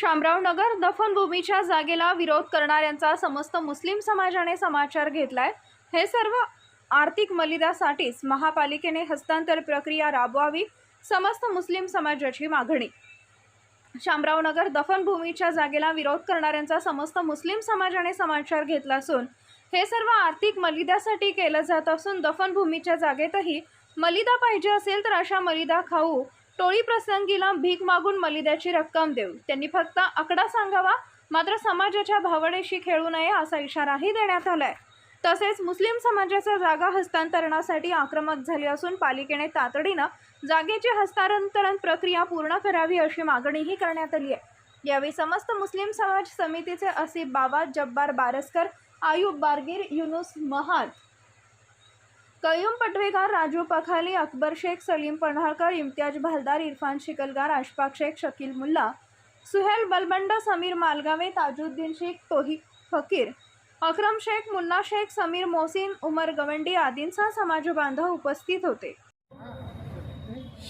शामराव नगर दफनभूमीच्या जागेला विरोध करणाऱ्यांचा समस्त मुस्लिम समाजाने समाचार घेतलाय. हे सर्व आर्थिक मलिदासाठीच महापालिकेने हस्तांतर प्रक्रिया राबवावी समस्त मुस्लिम समाजाची मागणी. शामराव नगर दफनभूमीच्या जागेला विरोध करणाऱ्यांचा समस्त मुस्लिम समाजाने समाचार घेतला असून हे सर्व आर्थिक मलिदासाठी केलं जात असून दफनभूमीच्या जागेतही मलिदा पाहिजे असेल तर अशा मलिदा खाऊ टोळी प्रसंगीला भीक मागून मलिद्याची रक्कम देऊ त्यांनी फक्त आकडा सांगावा मात्र समाजाच्या भावनेशी खेळू नये असा इशाराही देण्यात आलाय. तसेच मुस्लिम समाजाचा जागा हस्तांतरणासाठी आक्रमक झाली असून पालिकेने तातडीनं जागेची हस्तांतरण प्रक्रिया पूर्ण करावी अशी मागणीही करण्यात आली आहे. यावेळी समस्त मुस्लिम समाज समितीचे असिफ बाबा जब्बार बारसकर आयुब बारगीर युनुस महाद कय्यूम पटवेगार राजू पखाली अकबर शेख सलीम पन्हाळकर इम्तियाज भालदार इरफान शिकलगार अशफाक शेख शकील मुल्ला सुहेल बलबंड समीर मालगावे ताजुद्दीन शेख तोही फकीर अक्रम शेख मुन्ना शेख समीर मोहसिन उमर गवंडी आदींसह समाज बांधव उपस्थित होते.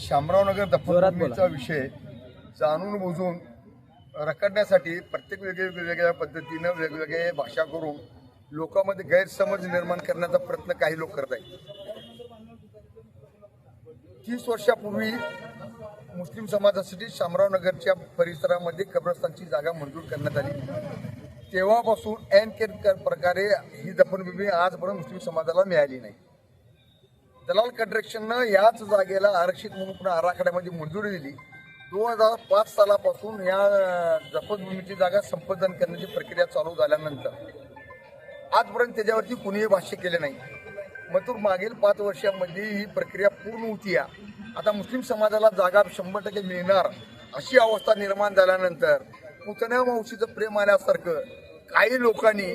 शामरावनगर दफनभूमीचा विषय जाणून बुजून रखडण्यासाठी प्रत्येक वेगळे वेगवेगळ्या पद्धतीनं वेगवेगळे भाषा करून लोकांमध्ये गैरसमज निर्माण करण्याचा प्रयत्न काही लोक करत आहेत. तीस वर्षापूर्वी मुस्लिम समाजासाठी शामरावनगरच्या परिसरामध्ये कब्रस्तानची जागा मंजूर करण्यात आली. तेव्हापासून ऐन के प्रकारे ही दफनभूमी आजपर्यंत मुस्लिम समाजाला मिळाली नाही. दलाल कन्स्ट्रक्शननं याच जागेला आरक्षित म्हणून पुन्हा आराखड्यामध्ये मंजुरी दिली. दोन हजार पाच सालापासून या जपतभूमीची जागा संपादन करण्याची प्रक्रिया चालू झाल्यानंतर आजपर्यंत त्याच्यावरती कुणीही भाष्य केले नाही. मथुर मागील पाच वर्षामध्ये ही प्रक्रिया पूर्ण होती या. आता मुस्लिम समाजाला जागा शंभर टक्के मिळणार अशी अवस्था निर्माण झाल्यानंतर पुतण्या मावशीचं प्रेम आल्यासारखं काही लोकांनी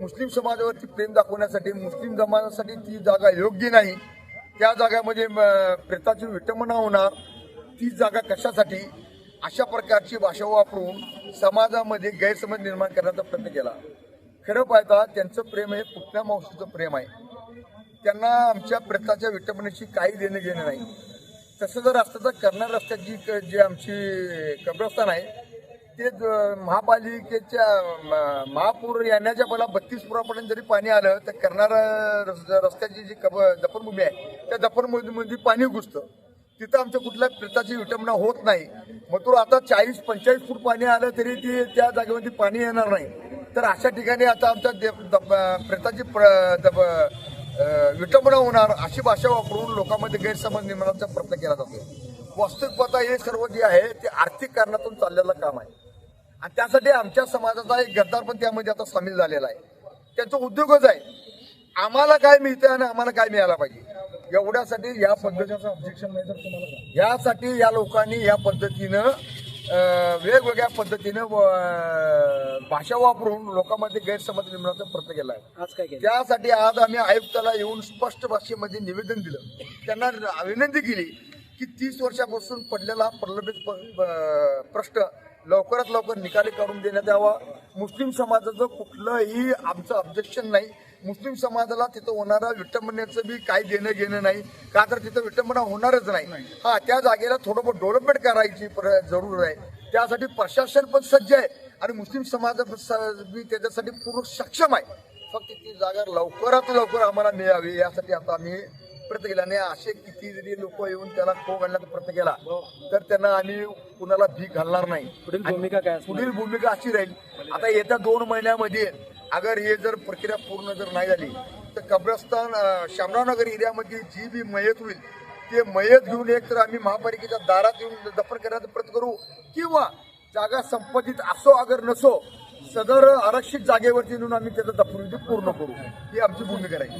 मुस्लिम समाजावरती प्रेम दाखवण्यासाठी मुस्लिम समाजासाठी ती जागा योग्य नाही. त्या जागामध्ये म, प्रेताची विटंबना होणार. ती जागा कशासाठी? अशा प्रकारची भाषा वापरून समाजामध्ये गैरसमज निर्माण करण्याचा प्रयत्न केला. खरं पाहता त्यांचं प्रेम हे पुतण्या मावशीचं प्रेम आहे. त्यांना आमच्या प्रेताच्या विटंबनेशी काही देणं घेणं नाही. तसं जर रस्त्याचं तर रस्त्याची जी आमची कब्रस्तान आहे ते ज- महापालिकेच्या म- महापूर येण्याच्या पहिला बत्तीस पुरापर्यंत जरी पाणी आलं तर करणार रस्त्याची जी कब दफनभूमी आहे त्या दफनभूमीमध्ये पाणी घुसतं. तिथं आमच्या कुठल्या प्रताची विटंबना होत नाही. मग तो आता चाळीस पंचेचाळीस फूट पाणी आलं तरी ती त्या जागेमध्ये पाणी येणार नाही. तर अशा ठिकाणी आता आमच्या दे- प्रेताची प्र- विटंबना होणार अशी भाषा वापरून लोकांमध्ये गैरसमज निर्माणाचा प्रयत्न केला जातो वास्तविकता हे सर्व जे आहे ते आर्थिक कारणातून चाललेलं काम आहे. आणि त्यासाठी आमच्या समाजाचा एक गद्दार पण त्यामध्ये आता सामील झालेला आहे. त्यांचा उद्योगच आहे. आम्हाला काय मिळतं आणि आम्हाला काय मिळायला पाहिजे? एवढ्यासाठी या पद्धतीचं ऑब्जेक्शन नाही तर तुम्हाला यासाठी या लोकांनी या पद्धतीनं वेगवेगळ्या पद्धतीनं भाषा वापरून लोकांमध्ये गैरसमज निर्माणाचा प्रयत्न केला आहे. आज काय केलं? त्यासाठी आज आम्ही आयुक्ताला येऊन स्पष्ट भाषेमध्ये निवेदन दिलं. त्यांना विनंती केली की तीस वर्षापासून पडलेला प्रलंबित प्रश्न लवकरात लवकर निकाली काढून देण्यात यावा. मुस्लिम समाजाचं कुठलंही आमचं ऑब्जेक्शन नाही. मुस्लिम समाजाला तिथं होणारा विटंबनेचं बी काही देणं घेणं नाही. का तर तिथं विटंबना होणारच नाही. हा त्या जागेला थोडं बहुत डेव्हलपमेंट करायची प्र- जरूर आहे. त्यासाठी प्रशासन पण सज्ज आहे आणि मुस्लिम समाज बी त्याच्यासाठी पूर्ण सक्षम आहे. फक्त ती जागा लवकरात लवकर आम्हाला मिळावी यासाठी आता आम्ही प्रयत्न केला आणि असे किती जरी लोक येऊन त्याला खो घालण्याचा प्रयत्न केला तर त्यांना आम्ही कुणाला भीक घालणार नाही. पुढील भूमिका काय? पुढील भूमिका अशी राहील. आता येत्या दोन महिन्यामध्ये अगर हे जर प्रक्रिया पूर्ण जर नाही झाली तर कब्रस्तान शामरावनगर एरियामध्ये जी बी मयत होईल ते मयत घेऊन एक तर आम्ही महापालिकेच्या दारात येऊन दफन करण्याचा प्रयत्न करू किंवा जागा संपादित असो अगर नसो सदर आरक्षित जागेवरती येऊन आम्ही त्याचं दफन पूर्ण करू. ही आमची भूमिका राहील.